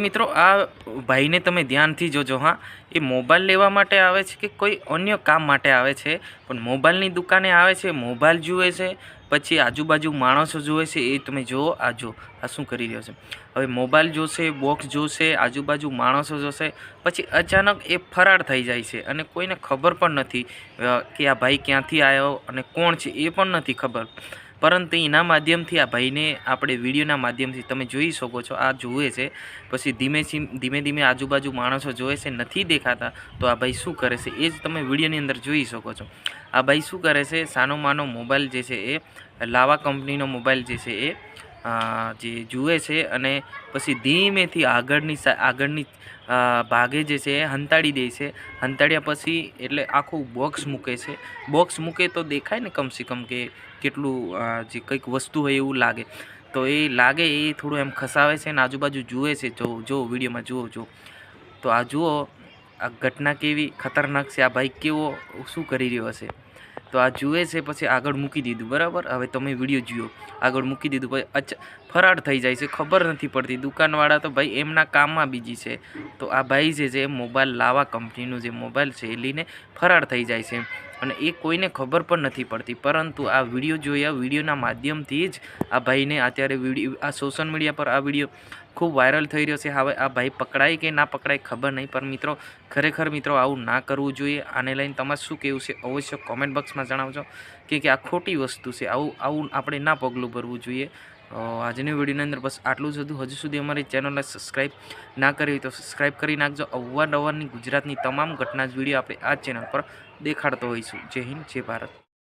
મિત્રો, આ ભાઈને તમે ધ્યાનથી જોજો, હા. એ મોબાઈલ લેવા માટે આવે છે કે કોઈ અન્ય કામ માટે આવે છે? પણ મોબાઈલની દુકાને આવે છે, મોબાઈલ જુએ છે, પછી આજુબાજુ માણસો જુએ છે, એ તમે જુઓ, આ જો આ શું કરી રહ્યો છે? હવે મોબાઈલ જોશે, બોક્સ જોશે, આજુબાજુ માણસો જોશે, પછી અચાનક એ ફરાર થઈ જાય છે. અને કોઈને ખબર પણ નથી કે આ ભાઈ ક્યાંથી આવ્યો અને કોણ છે, એ પણ નથી ખબર. પરંતુ એના માધ્યમથી આ ભાઈને આપણે વિડીયોના માધ્યમથી તમે જોઈ શકો છો, આ જુએ છે. પછી ધીમે ધીમે ધીમે આજુબાજુ માણસો જોવે છે, નથી દેખાતા, તો આ ભાઈ શું કરે છે એ જ તમે વિડીયોની અંદર જોઈ શકો છો. આ ભાઈ શું કરે છે, સાનો માનો મોબાઈલ જે છે એ લાવા કંપનીનો મોબાઈલ જે છે એ જે જુએ છે અને પછી ધીમેથી આગળની આગળની ભાગે જે છે હંતાડી દે છે. હંતાડ્યા પછી એટલે આખું બોક્સ મૂકે છે. બોક્સ મૂકે તો દેખાય ને કમસે કમ કે કેટલું જે કંઈક વસ્તુ હોય એવું લાગે. તો એ લાગે એ થોડું એમ ખસાવે છે ને આજુબાજુ જુએ છે. જો જો વિડીયોમાં જુઓ, જો. તો આ જુઓ, આ ઘટના કેવી ખતરનાક છે, આ ભાઈ કેવો, શું કરી રહ્યો હશે? તો આ જુએ છે, પછી આગળ મૂકી દીધું, બરાબર? હવે તમે વીડિયો જુઓ. આગળ મૂકી દીધું, પછી અચ, ફરાર થઈ જાય છે, ખબર નથી પડતી. દુકાનવાળા તો ભાઈ એમના કામમાં બીજી છે. તો આ ભાઈ જે છે મોબાઈલ લાવા કંપનીનું જે મોબાઈલ છે, એ લઈને ફરાર થઈ જાય છે. અને એ કોઈને ખબર પણ નથી પડતી. પરંતુ આ વીડિયો જોયા વિડીયોના માધ્યમથી જ આ ભાઈને અત્યારે વીડિયો આ સોશિયલ મીડિયા પર આ વીડિયો ખૂબ વાયરલ થઈ રહ્યો છે. હવે આ ભાઈ પકડાય કે ના પકડાય ખબર નહીં, પણ મિત્રો, ખરેખર મિત્રો, આવું ના કરવું જોઈએ. આને લઈને તમારે શું કહેવું છે અવશ્ય કોમેન્ટ બોક્સમાં જણાવજો, કે આ ખોટી વસ્તુ છે. આવું આવું આપણે ના પગલું ભરવું જોઈએ. આજની વિડીયોની અંદર બસ આટલું જ હતું. હજુ સુધી અમારી ચેનલને સબસ્ક્રાઈબ ના કરી હોય તો સબસ્ક્રાઈબ કરી નાખજો. અવારનવારની ગુજરાતની તમામ ઘટના જ વીડિયો આપણે આ ચેનલ પર દેખાડતો હોઈશું. જય હિન્દ, જય ભારત.